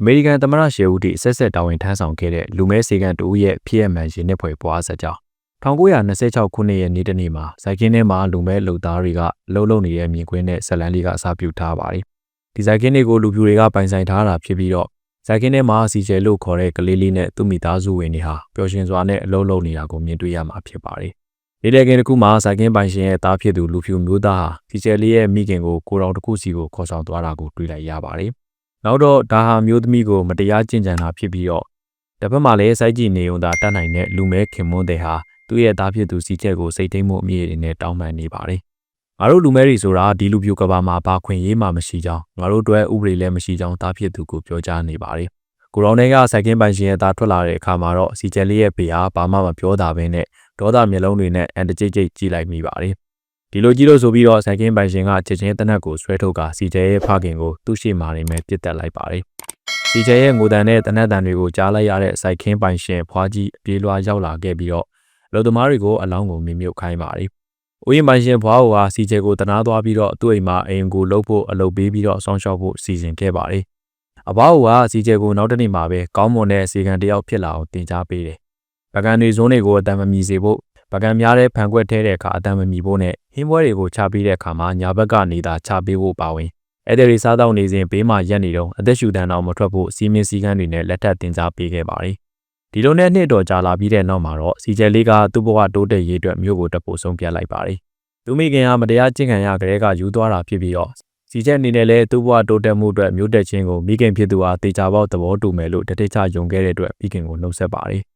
အမေရိကန်သမ္မတရှယ်ဦးတီဆက်ဆက်တာဝန်ထမ်းဆောင်ခဲ့တဲ့လူမဲစေကန်တူရဲ့ဖြစ်ရမှန်ရှင်နှစ်ဖွဲ့ပွားဆက်ကြောင်း1926ခုနှစ်ရဲ့နေ့တနေ့မှာစိုက်ကင်းထဲမှာလူမဲလူသားတွေကလှုပ်လှုပ်နေတဲ့မြင်ကွင်းနဲ့ဇလန်လေးကအစားပြုထားပါတယ်။ဒီစိုက်ကင်းတွေကိုလူပြူတွေကပိုင်ဆိုင်ထားတာဖြစ်ပြီးတော့စိုက်ကင်းထဲမှာစီကျဲလို့ခေါ်တဲ့ကလေးလေးနဲ့သူ့မိသားစုဝင်တွေဟာပျော်ရွှင်စွာနဲ့အလုပ်လုပ်နေတာကိုမြင်တွေ့ရမှာဖြစ်ပါတယ်။ဒီတဲ့ကင်းတစ်ခုမှာစိုက်ကင်းပိုင်ရှင်ရဲ့သားဖြစ်သူလူဖြူမျိုးသားဟာစီကျဲလေးရဲ့မိခင်ကိုကိုတော်တစ်ခုစီကိုခေါ်ဆောင်သွားတာကိုတွေ့လိုက်ရပါတယ်။ နောက်တော့ဒါဟာမျိုးသမီးကိုမတရားကျင့်ကြံတာဖြစ်ပြီးတော့တစ်ဖက်မှာလည်းစိုက်ကြည့်နေုံသာတတ်နိုင်တဲ့လူမဲခင်မွန်းတဲ့ဟာသူ့ရဲ့သားဖြစ်သူစီချက်ကိုစိတ်ထိတ်မှုအမြင့်နဲ့တောင်းပန်နေပါတယ်။ငါတို့လူမဲတွေဆိုတာဒီလူပြိုကဘာမှာဘာခွင့်ရေးမှမရှိကြောင်းငါတို့အတွက်ဥပဒေလည်းမရှိကြောင်းသားဖြစ်သူကိုပြောကြားနေပါတယ်။ကိုရောင်တွေကစိုက်ကင်းပိုင်ရှင်ရဲ့သားထွက်လာတဲ့အခါမှာတော့စီချက်လေးရဲ့ဖေဟာဘာမှမပြောတာပဲနဲ့ဒေါသမျက်လုံးတွေနဲ့အန်တကြိတ်ကြိတ်ကြည့်လိုက်မိပါတယ်။ ဒီလိုကြီးလို့ဆိုပြီးတော့စိုက်ကင်းပိုင်ရှင်ကချက်ချင်းတနက်ကိုဆွဲထုတ်ကစီချက်ရဲ့ဖခင်ကိုသူ့ရှိမှနေမဲ့ပြစ်တက်လိုက်ပါတယ်။စီချက်ရဲ့ငိုတန်တဲ့တနက်တန်တွေကိုကြားလိုက်ရတဲ့စိုက်ခင်းပိုင်ရှင်ဖွားကြီးအပြေးလွှားရောက်လာခဲ့ပြီးတော့လူသမားတွေကိုအလောင်းကိုမြင်မြုပ်ခိုင်းပါတယ်။ဦးရင်ပိုင်ရှင်ဘွားဟာစီချေကိုတနာသွားပြီးတော့သူ့အိမ်မှာအိမ်ကိုလှုပ်ဖို့အလုပ်ပေးပြီးတော့ဆောင်းလျှောက်ဖို့စီစဉ်ခဲ့ပါတယ်။အဘွားကစီချေကိုနောက်တနေ့မှာပဲကောင်းမွန်တဲ့စီကံတယောက်ဖြစ်လာအောင်တင် जा ပေးတယ်။ပကံတွေဇုံးတွေကိုအတံမမီစေဖို့ ပကံများတဲ့ဖန်ခွက်ထဲတဲ့အခါအတံမမီဖို့နဲ့ဟင်းပွဲတွေကိုချပေးတဲ့အခါမှာညာဘက်ကနေသာချပေးဖို့ပါဝင်။အဲ့ဒီစားတော့နေစဉ်ဘေးမှာရက်နေတော့အသက်ရှူတန်းအောင်မထွက်ဖို့စီမင်းစည်းကမ်းတွေနဲ့လက်ထပ်တင် जा ပေးခဲ့ပါတယ်ဒီလိုနဲ့နှစ်တော်ကြာလာပြီးတဲ့နောက်မှာတော့စီကျဲလေးကသူ့ဘဝတိုးတက်ရေးအတွက်မြို့ကိုတက်ဖို့ဆုံးဖြတ်လိုက်ပါတယ်။သူမိခင်ကမတရားကျင့်ခံရကြတဲ့ကယူသွားတာဖြစ်ပြီးတော့စီကျဲအနေနဲ့လည်းသူ့ဘဝတိုးတက်မှုအတွက်မြို့တက်ခြင်းကိုမိခင်ဖြစ်သူဟာတေချာပေါက်သဘောတူမယ်လို့တတိချယုံခဲ့တဲ့အတွက်မိခင်ကိုနှုတ်ဆက်ပါတယ်။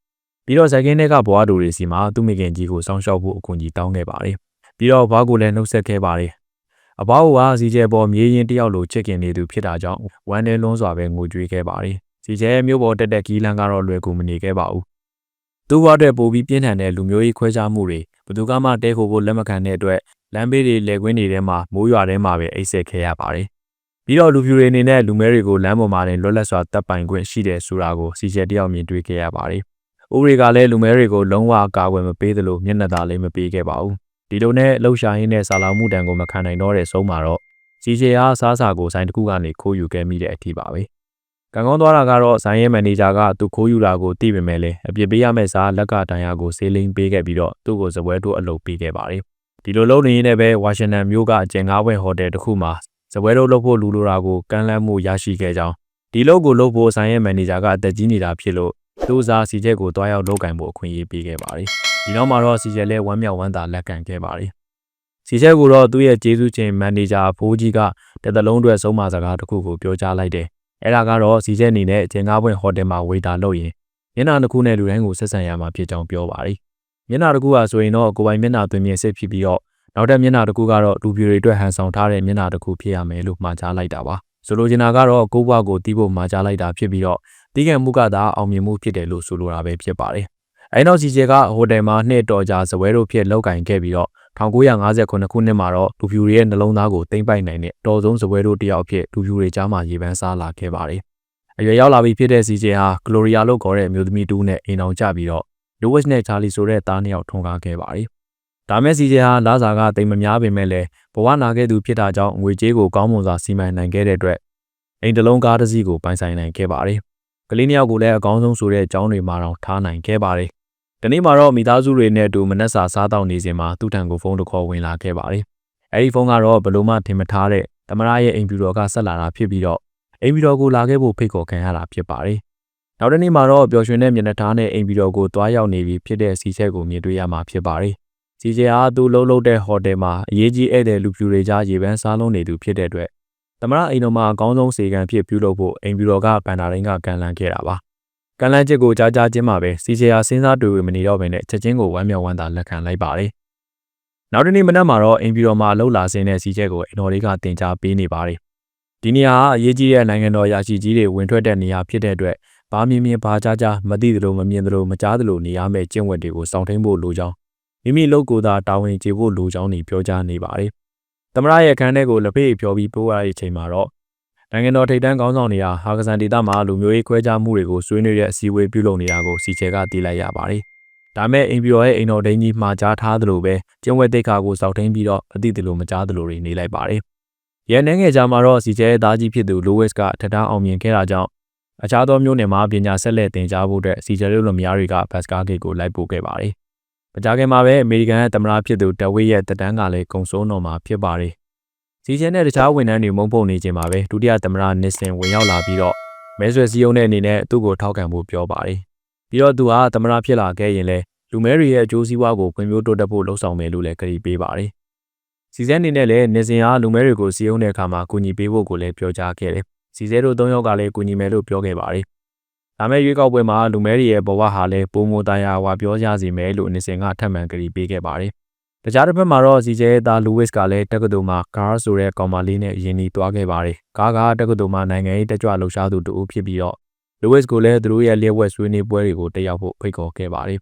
ပြီးတော့ဇက်ကင်းတွေကဘဝတူတွေစီမှာသူ့မိခင်ကြီးကိုစောင့်ရှောက်ဖို့အကူအညီတောင်းခဲ့ပါတယ်။ပြီးတော့ဘာကိုလည်းနှုတ်ဆက်ခဲ့ပါတယ်။အဘောက်ကစီကျဲပေါ်မြေရင်တယောက်လိုချစ်ခင်နေသူဖြစ်တာကြောင့်ဝမ်းနဲ့လွန်းစွာပဲငိုကြွေးခဲ့ပါတယ်စီကျဲမျိုးပေါ်တက်တက်ကီးလန်းကတော့လွယ်ကူမနေခဲ့ပါဘူး။သူ့ဘဝအတွက်ပိုပြီးပြင်းထန်တဲ့လူမျိုးရေးခွဲခြားမှုတွေဘသူကမှတဲခိုဖို့လက်မခံတဲ့အတွက်လမ်းဘေးတွေလယ်ကွင်းတွေထဲမှာမိုးရွာထဲမှာပဲအိတ်ဆက်ခဲ့ရပါတယ်။ပြီးတော့လူဖြူတွေအနေနဲ့လူမဲတွေကိုလမ်းပေါ်မှာတင်လွတ်လပ်စွာတပ်ပိုင်ခွင့်ရှိတယ်ဆိုတာကိုစီကျဲတယောက်မြင်တွေ့ခဲ့ရပါတယ်။ ဥပဒေကလည်းလူမဲတွေကိုလုံးဝအကာအကွယ်မပေးသလိုမျက်နှာသာလည်းမပေးခဲ့ပါဘူး။ဒီလိုနဲ့လှုပ်ရှားရင်းနဲ့ဆာလောင်မှုတံကိုမခံနိုင်တော့တဲ့ဆုံးမှာတော့စီကျဲအားစားစာကိုဆိုင်တစ်ခုကနေခိုးယူခဲ့မိတဲ့အထိပါပဲ။ကံကောင်းသွားတာကတော့ဇိုင်းရဲ့မန်နေဂျာကသူခိုးယူတာကိုသိပေမဲ့လည်းအပြစ်ပေးရမယ့်စားလက်ကတန်ရာကိုဆေးလိမ့်ပေးခဲ့ပြီးတော့သူ့ကိုစပွဲတို့အလုပ်ပေးခဲ့ပါတယ်။ဒီလိုလုပ်နေရင်လည်းပဲဝါရှင်တန်မြို့ကအကျဉ်းကားဝဲဟိုတယ်တစ်ခုမှာစပွဲတို့လုပ်ဖို့လူလိုတာကိုကမ်းလှမ်းမှုရရှိခဲ့ကြောင်းဒီလုပ်ကိုလုပ်ဖို့ဇိုင်းရဲ့မန်နေဂျာကအသက်ကြီးနေတာဖြစ်လို့ သူ့စားစီချက်ကိုတွားရောက်လုပ်ကင်ဖို့အခွင့်အရေးပေးခဲ့ပါတယ်။ဒီနောက်မှာတော့စီချက်လည်းဝမ်းမြောက်ဝမ်းသာလက်ခံခဲ့ပါတယ်။စီချက်ကိုတော့သူ့ရဲ့ကျေးဇူးချင်းမန်နေဂျာဖိုးကြီးကတသက်လုံးအတွက်ဆုံးမစကားတစ်ခုကိုပြောကြားလိုက်တယ်အဲ့ဒါကတော့စီချက်အနေနဲ့အကျဉ်းကားပွင့်ဟိုတယ်မှာဝေတာလုပ်ရင်မျက်နှာတစ်ခုနဲ့လူတိုင်းကိုဆက်ဆံရမှာဖြစ်ကြောင်းပြောပါတယ်။မျက်နှာတစ်ခုကဆိုရင်တော့ကိုယ်ပိုင်မျက်နှာသွင်းမြင်စစ်ဖြစ်ပြီးတော့နောက်တဲ့မျက်နှာတစ်ခုကတော့လူပြိုတွေအတွက်ဟန်ဆောင်ထားတဲ့မျက်နှာတစ်ခုဖြစ်ရမယ်လို့မှာကြားလိုက်တာပါ။ဆိုလိုချင်တာကတော့ကိုယ့်ဘဝကိုတီးဖို့မှာကြားလိုက်တာဖြစ်ပြီးတော့ တီးခံမှုကသာအောင်မြင်မှုဖြစ်တယ်လို့ဆိုလိုတာပဲဖြစ်ပါတယ်။အဲနောက်စီချက်ကဟိုတယ်မှာနှစ်တော်ကြာဇပွဲတို့ဖြစ်လောက်ကင်ခဲ့ပြီးတော့1959ခုနှစ်မှာတော့လူဖြူတွေရဲ့နှလုံးသားကိုတိမ့်ပိုက်နိုင်တဲ့တော်ဆုံးစပွဲတို့တယောက်ဖြစ်လူဖြူတွေကြားမှာရေပန်းစားလာခဲ့ပါတယ်။အရွယ်ရောက်လာပြီးဖြစ်တဲ့စီဂျင်ဟာဂလိုရီယာလို့ခေါ်တဲ့အမျိုးသမီးတူးနဲ့အိမ်အောင်ကြပြီးတော့လူဝစ်နဲ့ချာလီဆိုတဲ့သားနှစ်ယောက်ထွန်းကားခဲ့ပါတယ်။ဒါမဲ့စီဂျင်ဟာလာစာကတိမ်မများပေမဲ့လည်းဘဝနာခဲ့သူဖြစ်တာကြောင့်ငွေကြေးကိုကောင်းမွန်စွာစီမံနိုင်ခဲ့တဲ့အတွက်အိမ်တလုံးကားတစ်စီးကိုပိုင်ဆိုင်နိုင်ခဲ့ပါတယ်။ ကလေးနှစ်ယောက်ကိုလည်းအကောင်းဆုံးဆိုတဲ့အကြောင်းတွေမှာတော့ထားနိုင်ခဲ့ပါတယ်။ဒီနေ့မှာတော့မိသားစုတွေနဲ့အတူမနက်စာစားတောက်နေစဉ်မှာသူ့ထံကိုဖုန်းတစ်ခေါ်ဝင်လာခဲ့ပါတယ်။အဲဒီဖုန်းကတော့ဘလို့မှထင်မထားတဲ့သမရရဲ့အိမ်ပြူတော်ကဆက်လာတာဖြစ်ပြီးတော့အိမ်ပြူတော်ကိုလာခဲ့ဖို့ဖိတ်ခေါ်ခံရတာဖြစ်ပါတယ်။နောက်တစ်နေ့မှာတော့ပျော်ရွှင်တဲ့မျက်နှာထားနဲ့အိမ်ပြူတော်ကိုတွားရောက်နေပြီဖြစ်တဲ့စီချက်ကိုမြင်တွေ့ရမှာဖြစ်ပါတယ်။စီချက်ဟာသူ့လုံးလုံးတဲ့ဟိုတယ်မှာအရေးကြီးဧည့်သည်လူပြူတွေကြားရေပန်းစားလုံးနေသူဖြစ်တဲ့အတွက် သမရအိမ်တော်မှာအကောင်းဆုံးစေကံဖြစ်ပြုလုပ်ဖို့အိမ်ပြူတော်ကဗန်ဒါရင်းကကန်လန်းခဲ့တာပါ။ကမ်းလှမ်းချက်ကိုကြားကြားချင်းမှာပဲစီချေယာစဉ်းစားတွေ့ဝေမနေတော့ဘဲနဲ့ချက်ချင်းကိုဝမ်းမြောက်ဝမ်းသာလက်ခံလိုက်ပါတယ်။နောက်တစ်နေ့မနက်မှာတော့အင်ပီတော်မှာလှုပ်လာစင်းတဲ့စီချက်ကိုအင်တော်လေးကတင် जा ပေးနေပါတယ်။ဒီနေရာကအရေးကြီးတဲ့နိုင်ငံတော်ရာရှိကြီးတွေဝင်ထွက်တဲ့နေရာဖြစ်တဲ့အတွက်ဘာမြင်မြင်ဘာကြားကြားမသိသလိုမမြင်သလိုမကြားသလိုနေရမယ့်ကျင့်ဝတ်တွေကိုစောင့်ထိန်ဖို့လိုကြောင်းမိမိလုပ်ကိုယ်သာတာဝန်ကျေဖို့လိုကြောင်းနေပြောကြားနေပါတယ်။ သမရရဲ့အခန်းထဲကိုလက်ဖေးဖြောပြီးပိုးရတဲ့အချိန်မှာတော့နိုင်ငံတော်ထိပ်တန်းခေါင်းဆောင်တွေဟာဟာကဆန်ဒေသမှာလူမျိုးရေးခွဲခြားမှုတွေကိုဆွေးနွေးတဲ့အစည်းအဝေးပြုလုပ်နေတာကိုစီချဲကသိလိုက်ရပါတယ်။ဒါမဲ့အင်ပီရောရဲ့အိမ်တော်ဒိန်းကြီးမှာကြားထားသလိုပဲကျင်းဝဲတိတ်ခါကိုစောက်ထင်းပြီးတော့အတိတလို့မကြားသလိုတွေနေလိုက်ပါတယ်။ရဲနှဲငယ်ကြားမှာတော့စီချဲရဲ့သားကြီးဖြစ်သူလိုဝစ်ကထထအောင်မြင်ခဲ့တာကြောင့်အခြားသောမျိုးနယ်မှာပညာဆက်လက်သင်ကြားဖို့အတွက်စီဂျယ်လုလများတွေကဘတ်စကားဂိတ်ကိုလိုက်ပို့ခဲ့ပါတယ်။ မကြခင်မှာပဲအမေရိကန်ရဲ့သမ္မတဖြစ်သူဒဝိရဲ့တတန်းကလည်းကုံစိုးတော်မှာဖြစ်ပါတယ်။စီဂျယ်နဲ့တခြားဝန်ထမ်းတွေမုံပုံနေခြင်းမှာပဲဒုတိယသမ္မတနစ်စင်ဝင်ရောက်လာပြီးတော့မဲဆွယ်စည်းရုံးတဲ့အနေနဲ့သူ့ကိုထောက်ခံဖို့ပြောပါတယ်။ပြီးတော့သူဟာသမ္မတဖြစ်လာခဲ့ရင်လည်းလူမဲတွေရဲ့အကျိုးစီးပွားကိုဖွံ့ဖြိုးတိုးတက်ဖို့လှုံ့ဆော်မယ်လို့လည်းကတိပေးပါတယ်။စီဇန်အနေနဲ့လည်းနေစဉ်အားလူမဲတွေကိုစီးရုံးတဲ့အခါမှာကူညီပေးဖို့ကိုလည်းပြောကြားခဲ့တယ်။စီဇဲတို့၃ယောက်ကလည်းကူညီမယ်လို့ပြောခဲ့ပါတယ်။ ဒါမဲ့ရွေးကောက်ပွဲမှာလူမဲတွေရဲ့ဘဝဟာလည်းပုံမတရားဝါပြောကြစီမယ်လို့နေစဉ်ကထပ်မံကတိပေးခဲ့ပါတယ်။တခြားတစ်ဖက်မှာတော့စီဂျဲသားလူဝစ်ကလည်းတက္ကသိုလ်မှာကားဆိုတဲ့ကောင်မလေးနဲ့ယဉ်နီးသွားခဲ့ပါတယ်။ကားကတက္ကသိုလ်မှာနိုင်ငံရေးတက်ကြွလှုပ်ရှားသူတူဖြစ်ပြီးတော့လူဝစ်ကိုလည်းသူတို့ရဲ့လျှက်ဝက်ဆွေးနွေးပွဲတွေကိုတက်ရောက်ဖို့ဖိတ်ခေါ်ခဲ့ပါတယ်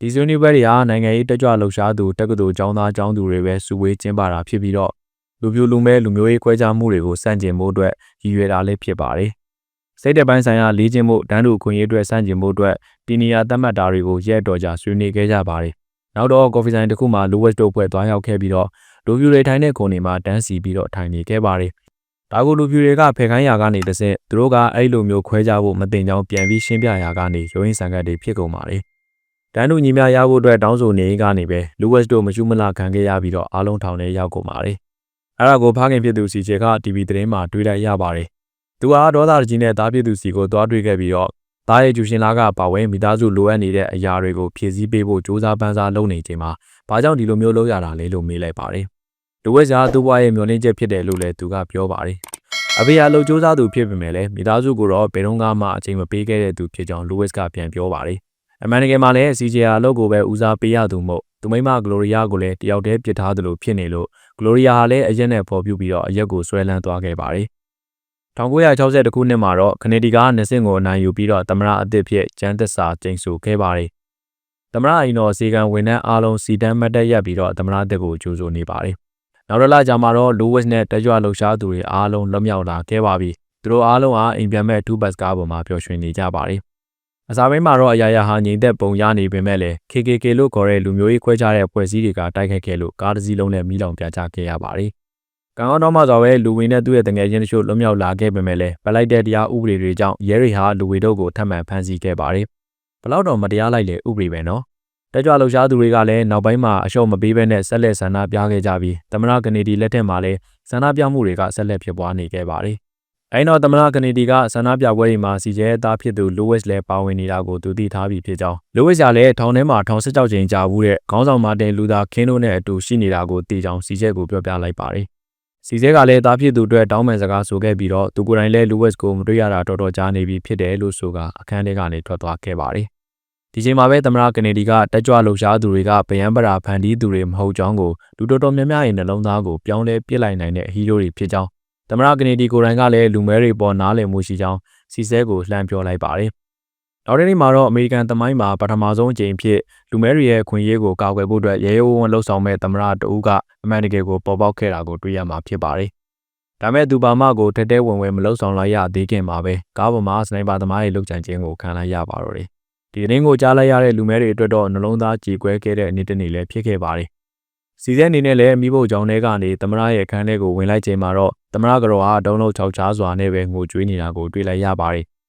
ဒီဆွေးနွေးပွဲတွေဟာနိုင်ငံရေးတက်ကြွလှုပ်ရှားသူတက္ကသိုလ်ကျောင်းသားကျောင်းသူတွေပဲစုဝေးကျင်းပတာဖြစ်ပြီးတော့လူပြိုလူမဲလူမျိုးရေးခွဲခြားမှုတွေကိုစန့်ကျင်ဖို့အတွက်ရည်ရွယ်တာလည်းဖြစ်ပါတယ်။ စိတ်တပိုင်းဆိုင်ရာလေးကျင့်မှုတန်းတူခွင့်ရေးအတွက်စန့်ကျင်ဖို့အတွက်တီနီယာသတ်မှတ်တာတွေကိုရက်တော်ကြာဆွေးနွေးခဲ့ကြပါတယ်။နောက်တော့ကော်ဖီဆိုင်တစ်ခုမှာလူဝက်တို့ဖွဲ့သွားရောက်ခဲ့ပြီးတော့လူပြိုတွေထိုင်တဲ့ခုံတွေမှာတန်းစီပြီးတော့ထိုင်နေခဲ့ပါတယ်။ဒါကိုလူပြိုတွေကဖယ်ခိုင်းရာကနေတစ်ဆင့်သူတို့ကအဲ့လိုမျိုးခွဲခြားဖို့မတင်ကြောင်းပြန်ပြီးရှင်းပြရာကနေရိုးရင်းဆန်ကတ်တွေဖြစ်ကုန်ပါတယ်။တန်းတူညီမျှရဖို့အတွက်တောင်းဆိုနေကနေပဲလူဝက်တို့မရှုမလခံခဲ့ရပြီးတော့အားလုံးထောင်ထဲရောက်ကုန်ပါတယ်။အဲ့ဒါကိုဖခင်ဖြစ်သူစီချေက TV သတင်းမှာတွေ့လိုက်ရပါတယ်။ သူဟာဒေါသကြီးနဲ့သားဖြစ်သူစီကိုသွားတွေ့ခဲ့ပြီးတော့သားရဲ့ကျူရှင်လာကပါဝင်မိသားစုလိုအပ်နေတဲ့အရာတွေကိုဖြည့်ဆည်းပေးဖို့ကြိုးစားပန်းစားလုပ်နေချိန်မှာဘာကြောင့်ဒီလိုမျိုးလုပ်ရတာလဲလို့မေးလိုက်ပါတယ်။လူဝက်စာသူ့ဘဝရဲ့မျောလင့်ချက်ဖြစ်တယ်လို့လည်းသူကပြောပါတယ်။အဖေအလုပ်စူးစမ်းသူဖြစ်ပေမဲ့လည်းမိသားစုကိုတော့ဘယ်တော့မှအချိန်မပေးခဲ့တဲ့သူဖြစ်ကြောင်းလူဝစ်ကပြန်ပြောပါတယ်အမှန်တကယ်မှာလည်း CJR အလုပ်ကိုပဲဦးစားပေးရသူမို့သူမိမ Gloria ကိုလည်းတယောက်တည်းပြစ်ထားသလိုဖြစ်နေလို့ Gloria ဟာလည်းအရက်နဲ့ပေါ်ပြပြီးတော့အရက်ကိုဆွဲလန်းသွားခဲ့ပါတယ်။ 1962ခုနှစ်မှာတော့ခနေဒီကနစင်ကိုအနိုင်ယူပြီးတော့သမရအသစ်ဖြစ်ကျန်းသက်စာကျိန်ဆိုခဲ့ပါတယ်။သမရအိမ်တော်စီကံဝင်တဲ့အားလုံးစီတန်းမတ်တက်ရက်ပြီးတော့သမရအသစ်ကိုကြိုးဆိုနေပါတယ်။နောက်တစ်လကြာမှာတော့ Lewis နဲ့တက်ကြွလှုပ်ရှားသူတွေအားလုံးလွတ်မြောက်လာခဲ့ပါပြီ။သူတို့အားလုံးဟာအိမ်ပြန်မဲ့2ဘတ်ကားပေါ်မှာပျော်ရွှင်နေကြပါတယ်အစာပိုင်းမှာတော့အရာရာဟာငြိမ်သက်ပုံရနေပေမဲ့လည်း KKK လို့ခေါ်တဲ့လူမျိုးရေးခွဲခြားတဲ့ဖွဲ့စည်းတွေကတိုက်ခိုက်ခဲ့လို့ကားတစ်စီးလုံးနဲ့မိလောင်ပြချခဲ့ရပါတယ်။ ကံကောင်းတော့မှဆိုပဲလူဝင်နဲ့သူ့ရဲ့တငယ်ချင်းတချို့လွတ်မြောက်လာခဲ့ပေမဲ့လည်းပလိုက်တဲ့တရားဥပဒေတွေကြောင့်ရဲတွေဟာလူဝေတို့ကိုထပ်မံဖမ်းဆီးခဲ့ပါတယ်။ဘလောက်တော့မတရားလိုက်လေဥပဒေပဲနော်။တက်ကြွလှုပ်ရှားသူတွေကလည်းနောက်ပိုင်းမှာအလျှော့မပေးဘဲနဲ့ဆက်လက်ဆန္ဒပြခဲ့ကြပြီးသမရကနေဒီလက်ထက်မှာလည်းဆန္ဒပြမှုတွေကဆက်လက်ဖြစ်ပွားနေခဲ့ပါတယ်။အဲ့တော့သမနာကနေဒီကဆန္ဒပြပွဲတွေမှာစီကျဲအသားဖြစ်သူလိုဝစ်လည်းပါဝင်နေတာကိုသူသိထားပြီးဖြစ်ကြောင်းလိုဝစ်ကလည်းထောင်ထဲမှာထောင်စစ်ကြောက်ချိန်ကြာဘူးတဲ့ခေါင်းဆောင်မာတင်လူသာခင်းတို့နဲ့အတူရှိနေတာကိုသိကြောင်းစီကျဲကိုပြောပြလိုက်ပါတယ် စီကျဲကလည်းသားဖြစ်သူအတွက်တောင်းပန်စကားဆိုခဲ့ပြီးတော့သူကိုယ်တိုင်လည်းလိုဝစ်ကိုမတွေ့ရတာတော်တော်ကြာနေပြီဖြစ်တယ်လို့ဆိုကအခန်းထဲကနေထွက်သွားခဲ့ပါတယ်ဒီချိန်မှာပဲသမရကနေဒီကတက်ကြွလှုပ်ရှားသူတွေကဗယံပရာဖန်တီးသူတွေမဟုတ်ကြောင်းကိုလူတော်တော်များများရဲ့နှလုံးသားကိုပြောင်းလဲပြစ်လိုက်နိုင်တဲ့ဟီးရိုးတွေဖြစ်ကြောင်းသမရကနေဒီကိုရိုင်းကလည်းလူမဲတွေပေါ်နားလည်မှုရှိကြောင်းစီဆဲကိုလှမ်းပြောလိုက်ပါတယ်။ နောက်တစ်နေ့မှာတော့အမေရိကန်သမိုင်းမှာပထမဆုံးအကြိမ်ဖြစ်လူမဲတွေရဲ့ခွင့်ရေးကိုကာကွယ်ဖို့အတွက်ရဲရဲဝံ့ဝံ့လှုပ်ဆောင်မဲ့သမရတဦးကအမှန်တကယ်ကိုပေါ်ပေါက်ခဲ့တာကိုတွေ့ရမှာဖြစ်ပါတယ်။ဒါမဲ့သူပါမကိုတဲတဲဝင်ဝင်မလှုပ်ဆောင်လိုက်ရသေးခင်မှာပဲကားပေါ်မှာစနိုက်ပါသမားရဲ့လှုပ်ကြံခြင်းကိုခံလိုက်ရပါတော့တယ်။ဒီသတင်းကိုကြားလိုက်ရတဲ့လူမဲတွေအတွက်တော့နှလုံးသားကြေကွဲခဲ့တဲ့နေ့တစ်နေ့လည်းဖြစ်ခဲ့ပါတယ်စီစဲအနေနဲ့လည်းမိဖို့ကြောင့်တွေကနေသမရရဲ့ခန်းထဲကိုဝင်လိုက်ချိန်မှာတော့သမရကတော်ဟာတုံးလုံးချောက်ချားစွာနဲ့ပဲငိုကြွေးနေတာကိုတွေ့လိုက်ရပါတယ်။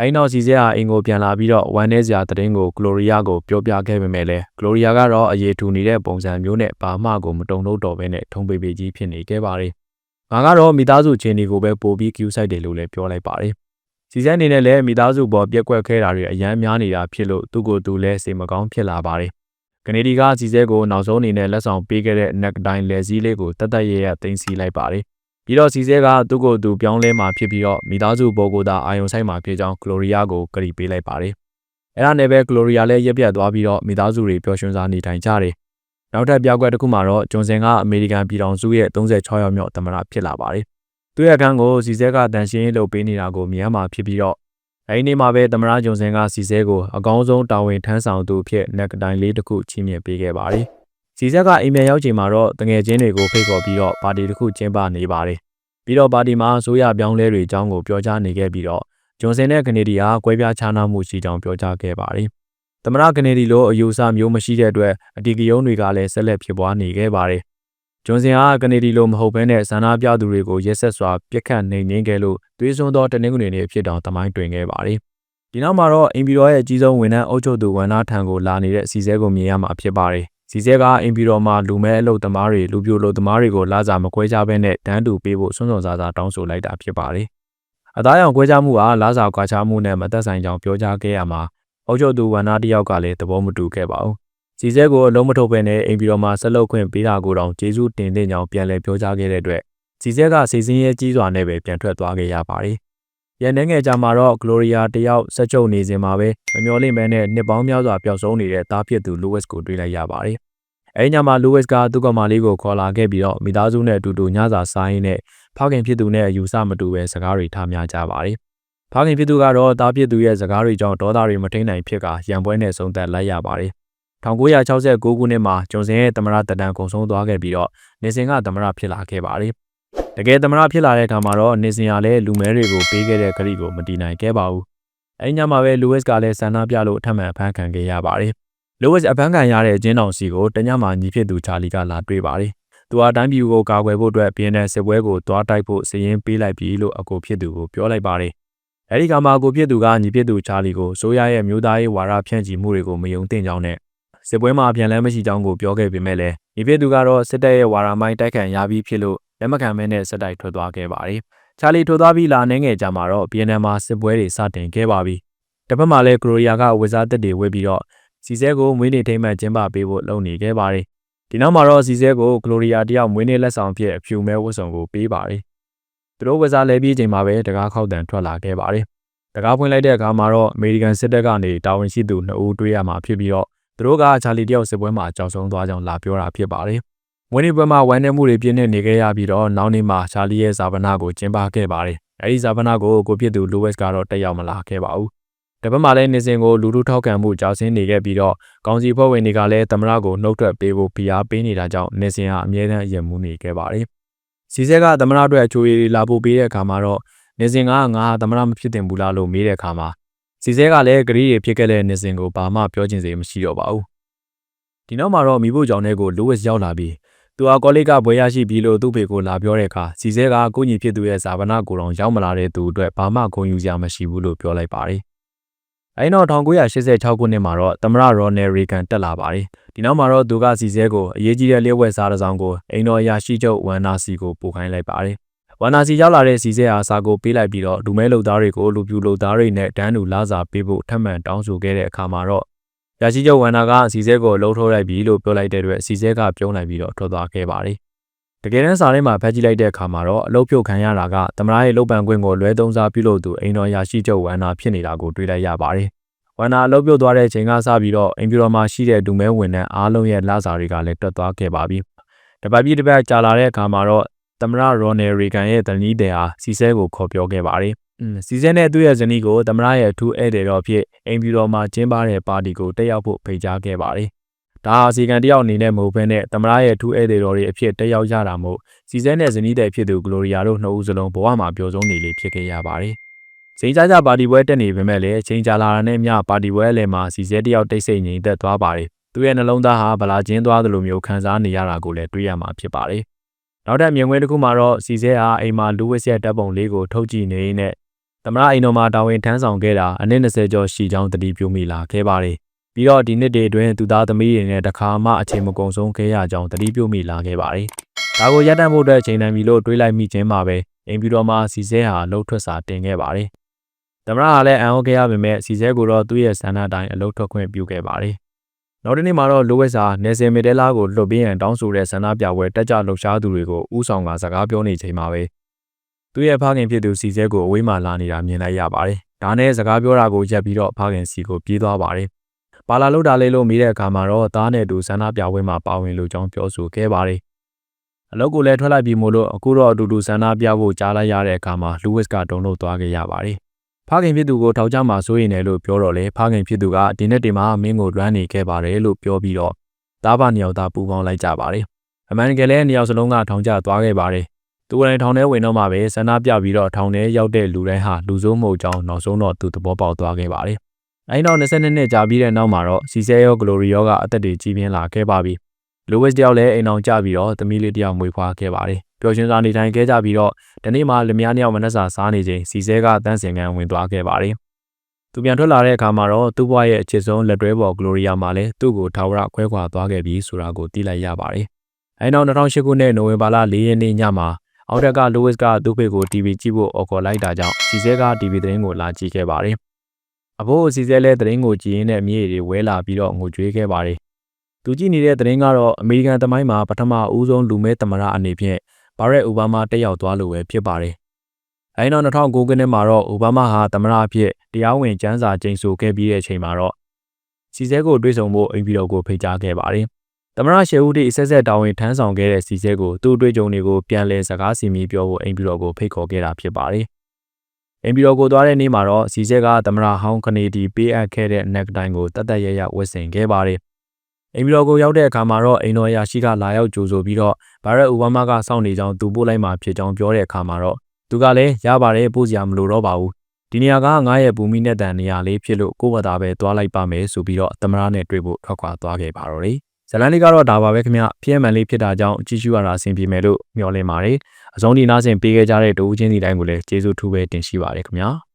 အဲဒီနောက်စီစဲဟာအင်ကိုပြန်လာပြီးတော့ဝမ်နေစရာသတင်းကိုဂလိုရီယာကိုပြောပြခဲ့ပေမဲ့လည်းဂလိုရီယာကတော့အရေးထူနေတဲ့ပုံစံမျိုးနဲ့ဘာမှကိုမတုံလို့တော့ဘဲနဲ့ထုံပေပေကြီးဖြစ်နေခဲ့ပါတယ်။ငါကတော့မိသားစုချင်းတွေကိုပဲပို့ပြီး queue site တယ်လို့လည်းပြောလိုက်ပါတယ်။စီစဲအနေနဲ့လည်းမိသားစုပေါ်ပြက်ကွက်ခဲတာတွေအယမ်းများနေတာဖြစ်လို့သူ့ကိုယ်သူလည်းစိတ်မကောင်းဖြစ်လာပါတယ်။ကနေဒီကစီစဲကိုနောက်ဆုံးအနေနဲ့လက်ဆောင်ပေးခဲ့တဲ့ neck တိုင်းလက်စည်းလေးကိုတတ်တတ်ရရတင်စီလိုက်ပါတယ်။ ပြီးတော့စီစဲကသူ့ကိုယ်သူပြောင်းလဲမှာဖြစ်ပြီးတော့မိသားစုဘောကိုသာအာယုံဆိုင်မှာဖြစ်ကြောင်းကလိုရီယာကိုကတိပေးလိုက်ပါတယ်။အဲ့ဒါနဲ့ပဲကလိုရီယာလည်းရက်ပြတ်သွားပြီးတော့မိသားစုတွေပျော်ရွှင်စွာနေထိုင်ကြတယ်။နောက်ထပ်ပြောက်ကွက်တစ်ခုမှာတော့ဂျွန်စင်ကအမေရိကန်ပြည်ထောင်စုရဲ့36ရောက်မြောက်သမ္မတဖြစ်လာပါတယ်။သူ့ရဲ့အခန်းကိုစီစဲကတန်ရှင်းရေးလုပ်ပေးနေတာကိုမြင်ရမှာဖြစ်ပြီးတော့အဲဒီနေ့မှာပဲသမရဂျွန်စင်ကစီစဲကိုအကောင်းဆုံးတာဝန်ထမ်းဆောင်သူအဖြစ်နက်ကတိုင်လေးတစ်ခုချီးမြှင့်ပေးခဲ့ပါတယ်။ စီဆက်ကအိမ်ပြန်ရောက်ချိန်မှာတော့တငယ်ချင်းတွေကိုဖိတ်ခေါ်ပြီးတော့ပါတီတစ်ခုကျင်းပနေပါတယ်။ပြီးတော့ပါတီမှာဆိုရပြောင်းလဲတွေအကြောင်းကိုပြောကြားနေခဲ့ပြီးတော့ဂျွန်စင်နဲ့ကနေဒီဟာကွဲပြားခြားနားမှုရှိကြောင်းပြောကြားခဲ့ပါတယ်။သမရကနေဒီလိုအယူဆမျိုးမရှိတဲ့အတွက်အတီကယုံတွေကလည်းဆက်လက်ဖြစ်ပွားနေခဲ့ပါတယ်။ဂျွန်စင်ကကနေဒီလိုမဟုတ်ဘဲနဲ့ဆန္ဒပြသူတွေကိုရက်ဆက်စွာပြစ်ခတ်နှိမ်နင်းခဲ့လို့သွေးစွန်းသောတနင်္ဂနွေနေ့အဖြစ်တောင်တမိုင်းတွင်ခဲ့ပါတယ်။ဒီနောက်မှာတော့အင်ပီရောရဲ့အကြီးဆုံးဝန်ထမ်းအုပ်ချုပ်သူဝန်သားထံကိုလာနေတဲ့စီစဲကိုမြင်ရမှာဖြစ်ပါတယ်။ စီစဲကအင်ပီရောမှာလူမဲအလုပ်သမားတွေလူပြိုလူသမားတွေကိုလာစားမကွဲကြဘဲနဲ့တန်းတူပေးဖို့စွန့်စွန့်စားစားတောင်းဆိုလိုက်တာဖြစ်ပါတယ်။အသားရောင်ကွဲကြမှုဟာလာစားကွာခြားမှုနဲ့မသက်ဆိုင်ကြောင်းပြောကြားခဲ့ရမှာအုပ်ချုပ်သူဝန်သားတယောက်ကလည်းသဘောမတူခဲ့ပါဘူး။စီစဲကိုအလုံးမထုတ်ဘဲနဲ့အိမ်ပြည်တော်မှာဆက်လုပ်ခွင့်ပေးတာကိုတောင်ကျေးဇူးတင်တဲ့ကြောင်းပြန်လည်ပြောကြားခဲ့တဲ့အတွက်စီစဲကစီစဉ်ရဲကြီးစွာနဲ့ပဲပြန်ထွက်သွားခဲ့ရပါတယ်။ ရန်နေငယ်ကြမှာတော့ Gloria တယောက်ဆက်ချုပ်နေစဉ်မှာပဲမမျော်လင့်မဲနဲ့နှစ်ပေါင်းများစွာပျောက်ဆုံးနေတဲ့တားဖြစ်သူ Louis ကိုတွေ့လိုက်ရပါတယ်။အဲဒီညမှာ Louis ကသူ့ကောင်မလေးကိုခေါ်လာခဲ့ပြီးတော့မိသားစုနဲ့အတူတူညစာစားရင်းနဲ့ဖခင်ဖြစ်သူနဲ့အယူဆမတူပဲစကားတွေထားများကြပါတယ်။ဖခင်ဖြစ်သူကတော့တားဖြစ်သူရဲ့စကားတွေကြောင့်ဒေါသတွေမထိန်နိုင်ဖြစ်ကရန်ပွဲနဲ့ဆုံးသက်လိုက်ရပါတယ်။1969ခုနှစ်မှာဂျွန်စင်ရဲ့သမရတတန်ကုံဆုံးသွားခဲ့ပြီးတော့နေစင်ကသမရဖြစ်လာခဲ့ပါတယ်။ တကယ်သမရဖြစ်လာတဲ့အခါမှာတော့နေစင်ကလည်းလူမဲတွေကိုပေးခဲ့တဲ့ခရီးကိုမတီးနိုင်ခဲ့ပါဘူး။အဲဒီညမှာပဲလူဝစ်ကလည်းဆန္ဒပြလို့အထက်မှန်အဖမ်းခံခဲ့ရပါတယ်။လူဝစ်အဖမ်းခံရတဲ့အကျဉ်းတော်စီကိုတညမှာညီဖြစ်သူချာလီကလာတွေ့ပါတယ်။သူဟာတိုင်းပြည်ကိုကာကွယ်ဖို့အတွက်ပြည်내စစ်ပွဲကိုတွားတိုက်ဖို့စည်ရင်ပေးလိုက်ပြီလို့အကိုဖြစ်သူကိုပြောလိုက်ပါတယ်။အဲဒီကမှာအကိုဖြစ်သူကညီဖြစ်သူချာလီကိုဆိုရရဲ့မျိုးသားရေးဝါဒဖြန့်ချီမှုတွေကိုမယုံသင့်ကြောင်းနဲ့စစ်ပွဲမှာပြန်လည်မရှိကြောင်းကိုပြောခဲ့ပေမဲ့လည်းညီဖြစ်သူကတော့စစ်တပ်ရဲ့ဝါဒမိုင်းတိုက်ခံရပြီးဖြစ်လို့ လက်မခံမဲနဲ့စစ်တိုက်ထွက်သွားခဲ့ပါတယ်။ချာလီထွက်သွားပြီးလာနေငယ်ကြမှာတော့ပြည်내မှာစစ်ပွဲတွေစတင်ခဲ့ပါပြီ။တစ်ဖက်မှာလည်းကရိုရီးယားကဝစ်စားတက်တွေဝစ်ပြီးတော့စီစဲကိုမွေးနေ့ထိမှန်ကျင်းပပေးဖို့လုပ်နေခဲ့ပါတယ်။ဒီနောက်မှာတော့စီစဲကိုကလိုရီးယားတယောက်မွေးနေ့လက်ဆောင်ဖြစ်အဖြူမဲဝတ်စုံကိုပေးပါတယ်။သူတို့ဝစ်စားလဲပြီးချိန်မှာပဲတကားခောက်တန်ထွက်လာခဲ့ပါတယ်။တကားဖွင့်လိုက်တဲ့အခါမှာတော့အမေရိကန်စစ်တပ်ကနေတာဝန်ရှိသူနှစ်ဦးတွေ့ရမှာဖြစ်ပြီးတော့သူတို့ကချာလီတယောက်စစ်ပွဲမှာကြောက်ဆုံးသွားကြောင်းလာပြောတာဖြစ်ပါတယ်။ မွေးနေ့ပွဲမှာဝမ်းနည်းမှုတွေပြင်းနေနေခဲ့ရပြီးတော့နောက်နေ့မှာချာလီရဲ့ဇာပနာကိုကျင်းပခဲ့ပါတယ်။အဲဒီဇာပနာကိုကိုဖြစ်သူလူဝက်စ်ကတော့တက်ရောက်မလာခဲ့ပါဘူး။တပတ်မှလည်းနေစဉ်ကိုလူထုထောက်ခံမှုကြောက်စင်းနေခဲ့ပြီးတော့ကောင်စီဖွဲ့ဝင်တွေကလည်းသမရကိုနှုတ်ထွက်ပေးဖို့ဖိအားပေးနေတာကြောင့်နေစဉ်ဟာအမြဲတမ်းရင်မှုနေခဲ့ပါတယ်။စီစက်ကသမရအတွက်အချိုးရည်လာဖို့ပေးတဲ့အခါမှာတော့နေစဉ်ကငါဟာသမရမဖြစ်တင်ဘူးလားလို့မေးတဲ့အခါမှာစီစဲကလည်းဂရီးရဖြစ်ခဲ့တဲ့နေစဉ်ကိုဘာမှပြောချင်စေမရှိတော့ပါဘူးဒီနောက်မှာတော့မိဖို့ကြောင့်တဲ့ကိုလိုဝစ်ရောက်လာပြီး သူဟာကောလိပ်ကဘွဲရရှိပြီးလို့သူ့ဖေကိုလာပြောတဲ့အခါစီစဲကကိုညီဖြစ်သူရဲ့ဇာဗနာကိုတော်ရောက်မလာတဲ့သူအတွက်ဘာမှဂုဏ်ယူစရာမရှိဘူးလို့ပြောလိုက်ပါတယ်အဲနောက်1986ခုနှစ်မှာတော့သမရရော်နယ်ရီကန်တက်လာပါတယ်ဒီနောက်မှာတော့သူကစီစဲကိုအရေးကြီးတဲ့လျှက်ဝက်စားတစ်စောင်းကိုအိမ်တော်အရာရှိချုပ်ဝမ်နာစီကိုပို့ခိုင်းလိုက်ပါတယ်ဝါနာစီရောက်လာတဲ့စီစဲအားစာကိုပေးလိုက်ပြီးတော့လူမဲလုံသားတွေကိုလူပြူလုံသားတွေနဲ့တန်းတူလာစာပေးဖို့ထပ်မံတောင်းဆိုခဲ့တဲ့အခါမှာတော့ ရရှိချုပ်ဝန္နာကစီစဲကိုလှုပ်ထိုးလိုက်ပြီလို့ပြောလိုက်တဲ့အတွက်စီစဲကပြုံးလိုက်ပြီးတော့ထွက်သွားခဲ့ပါတယ်။တကယ်တမ်းစာထဲမှာဖတ်ကြည့်လိုက်တဲ့အခါမှာတော့အလုတ်ဖြုတ်ခံရတာကသမရရဲ့လုတ်ပံခွင့်ကိုလွဲသုံးစားပြုလုပ်သူအိမ်တော်ရရှိချုပ်ဝန္နာဖြစ်နေတာကိုတွေ့လိုက်ရပါတယ်။ဝန္နာအလုတ်ပြုတ်သွားတဲ့ချိန်ကစပြီးတော့အိမ်ပြတော်မှာရှိတဲ့ဒူမဲဝင်တဲ့အားလုံးရဲ့လစာတွေကလည်းတွတ်သွားခဲ့ပါပြီ။တပတ်ပြည့်တပတ်ကြာလာတဲ့အခါမှာတော့ သမရရော်နယ်ရီကန်ရဲ့တနည်းတဲ့ဟာစီစဲကိုခေါ်ပြောခဲ့ပါတယ်။อืมစီစဲနဲ့သူ့ရဲ့ဇနီးကိုသမရရဲ့အထူးဧည့်သည်တော်ဖြစ်အိမ်ဖြူတော်မှာကျင်းပတဲ့ပါတီကိုတက်ရောက်ဖို့ဖိတ်ကြားခဲ့ပါတယ်။ဒါဟာစီကန်တယောက်အနေနဲ့မဟုတ်ဘဲနဲ့သမရရဲ့အထူးဧည့်သည်တော်တွေအဖြစ်တက်ရောက်ကြတာမို့စီစဲနဲ့ဇနီးတဲ့ဖြစ်သူဂလိုရီယာတို့နှစ်ဦးစလုံးဘဝမှာပျော်ဆုံးနေလေဖြစ်ခဲ့ရပါတယ်။စိန်ကြကြပါတီပွဲတက်နေပေမဲ့လည်းချိန်ကြာလာတဲ့ညပါတီပွဲအလယ်မှာစီစဲတယောက်တိတ်ဆိတ်ငြိမ်သက်သွားပါတယ်။သူ့ရဲ့နှလုံးသားဟာဗလာချင်းသွားသလိုမျိုးခံစားနေရတာကိုလည်းတွေ့ရမှာဖြစ်ပါတယ်။ နောက်ထပ်မြင်ကွင်းတစ်ခုမှာတော့စီစဲဟာအိမ်မှာလူဝစ်ရဲ့တပ်ပုံလေးကိုထုတ်ကြည့်နေနဲ့သမရအိမ်တော်မှာတာဝန်ထမ်းဆောင်ခဲ့တာအနည်း20ကျော်ရှိကြောင်းတတိပြုမိလာခဲ့ပါတယ်။ပြီးတော့ဒီနှစ်တွေအတွင်းသူသားသမီးတွေနဲ့တခါမှအချိန်မကုန်ဆုံးခဲ့ရကြောင်းတတိပြုမိလာခဲ့ပါတယ်။ဒါကိုရပ်တန့်ဖို့အတွက်ချိန်တန်ပြီလို့တွေးလိုက်မိခြင်းမှာပဲအိမ်ပြတော်မှာစီစဲဟာလှုပ်ထွက်စာတင်ခဲ့ပါတယ်။သမရဟာလည်းအံ့ဩခဲ့ရပေမဲ့စီစဲကိုတော့သူ့ရဲ့ဆန္ဒတိုင်းအလုပ်ထွက်ခွင့်ပြုခဲ့ပါတယ် နောက်တစ်နေ့မှာတော့လိုဝက်စာနယ်စင်မီတဲလာကိုလွတ်ပေးရန်တောင်းဆိုတဲ့ဆန္ဒပြပွဲတက်ကြလှုပ်ရှားသူတွေကိုဥဆောင်ကစကားပြောနေချိန်မှာပဲသူ့ရဲ့ဖခင်ဖြစ်သူစီစဲကိုအဝေးမှလာနေတာမြင်လိုက်ရပါတယ်။ဒါနဲ့စကားပြောတာကိုရက်ပြီးတော့ဖခင်စီကိုပြေးသွားပါတယ်။ပါလာလို့တာလေးလို့မိတဲ့အခါမှာတော့သားနဲ့တူဆန္ဒပြပွဲမှာပါဝင်လို့ကြောင်းပြောဆိုခဲ့ပါတယ်။အလုပ်ကိုလည်းထွက်လိုက်ပြီးမို့လို့အခုတော့အတူတူဆန္ဒပြဖို့ကြားလိုက်ရတဲ့အခါမှာလူဝစ်ကတုံ့လို့သွားခဲ့ရပါတယ် ဖခင်ဖြစ်သူကိုထောက်ချမှာစိုးရင်လည်းလို့ပြောတော့လေဖခင်ဖြစ်သူကဒီနေ့တင်မှာမင်းကိုလွမ်းနေခဲ့ပါတယ်လို့ပြောပြီးတော့သားပါနှစ်ယောက်သားပူပေါင်းလိုက်ကြပါတယ်အမှန်တကယ်လည်းနှစ်ယောက်စလုံးကထောင်ကျသွားခဲ့ပါတယ်သူကလည်းထောင်ထဲဝင်တော့မှပဲဆန္ဒပြပြီးတော့ထောင်ထဲရောက်တဲ့လူတိုင်းဟာလူဆိုးမဟုတ်ကြောင်းနောက်ဆုံးတော့သူသဘောပေါက်သွားခဲ့ပါတယ်အဲဒီတော့22နှစ်ကြာပြီးတဲ့နောက်မှာတော့စီဆဲရောဂလိုရီရောကအသက်တွေကြီးပြင်းလာခဲ့ပါပြီလူဝစ်တယောက်လည်းအိမ်အောင်ကြပြီးတော့သမီးလေးတယောက်မွေးဖွားခဲ့ပါတယ် ပျော်ရွှင်စွာနေထိုင်ခဲ့ကြပြီးတော့ဒီနေ့မှလင်မယားနှစ်ယောက်မနှက်စာစားနေချိန်စီစဲကတန်းစင်ကန်ဝင်သွားခဲ့ပါတယ်သူပြန်ထွက်လာတဲ့အခါမှာတော့သူ့ဘဝရဲ့အချစ်ဆုံးလက်တွဲပေါ်ဂလိုရီယာမှာလည်းသူ့ကိုထာဝရခွဲခွာသွားခဲ့ပြီဆိုတာကိုသိလိုက်ရပါတယ်အဲနောက်2008ခုနှစ်နိုဝင်ဘာလ4ရက်နေ့ညမှာအော်တက်ကလူဝစ်ကသူ့ဖေကို TV ကြည့်ဖို့အော်ခေါ်လိုက်တာကြောင့်စီစဲက TV သတင်းကိုလာကြည့်ခဲ့ပါတယ်အဖိုးစီစဲလဲသတင်းကိုကြည့်ရင်းနဲ့မြေတွေဝဲလာပြီးတော့ငိုကြွေးခဲ့ပါတယ်သူကြည့်နေတဲ့သတင်းကတော့အမေရိကန်သမိုင်းမှာပထမဦးဆုံးလူမဲသမရအနေဖြင့် ဘာရက်အိုဘားမားတက်ရောက်သွားလို့ပဲဖြစ်ပါတယ်။အဲဒီနောက်2009ခုနှစ်မှာတော့အိုဘားမားဟာသမရအဖြစ်တရားဝင်ကျမ်းစာကျိန်ဆိုခဲ့ပြီးတဲ့အချိန်မှာတော့စီစဲကိုတွေ့ဆုံဖို့အိမ်ပြည်တော်ကိုဖိတ်ကြားခဲ့ပါတယ်။သမရရှေဦးတီအဆက်ဆက်တာဝန်ထမ်းဆောင်ခဲ့တဲ့စီစဲကိုသူ့အတွေ့အကြုံတွေကိုပြန်လည်စကားစီမီပြောဖို့အိမ်ပြည်တော်ကိုဖိတ်ခေါ်ခဲ့တာဖြစ်ပါတယ်။အိမ်ပြည်တော်ကိုသွားတဲ့နေ့မှာတော့စီစဲကသမရဟောင်းကနေဒီပေးအပ်ခဲ့တဲ့ neck တိုင်းကိုတတ်တတ်ရရဝတ်ဆင်ခဲ့ပါတယ်။ အိမ်ပြည်တော်ကိုရောက်တဲ့အခါမှာတော့အိမ်တော်ရာရှိကလာရောက်ကြိုဆိုပြီးတော့ဘာရက်အိုဘားမားကစောင့်နေကြောင်းသူပို့လိုက်မှဖြစ်ကြောင်းပြောတဲ့အခါမှာတော့သူကလည်းရပါတယ်ပို့စရာမလိုတော့ပါဘူးဒီနေရာကငါရဲ့ဘူမိနဲ့တန်နေရာလေးဖြစ်လို့ကိုယ့်ဘာသာပဲသွားလိုက်ပါမယ်ဆိုပြီးတော့သမရနဲ့တွေ့ဖို့ထွက်ခွာသွားခဲ့ပါတော့တယ်ဇလန်လေးကတော့ဒါပါပဲခင်ဗျဖျက်မှန်လေးဖြစ်တာကြောင့်ကြည့်ရှုရတာအဆင်ပြေမယ်လို့မျှော်လင့်ပါတယ်အဆုံးဒီနားဆင်ပေးခဲ့ကြတဲ့တူဦးချင်းစီတိုင်းကိုလည်းကျေးဇူးထူးပဲတင်ရှိပါတယ်ခင်ဗျာ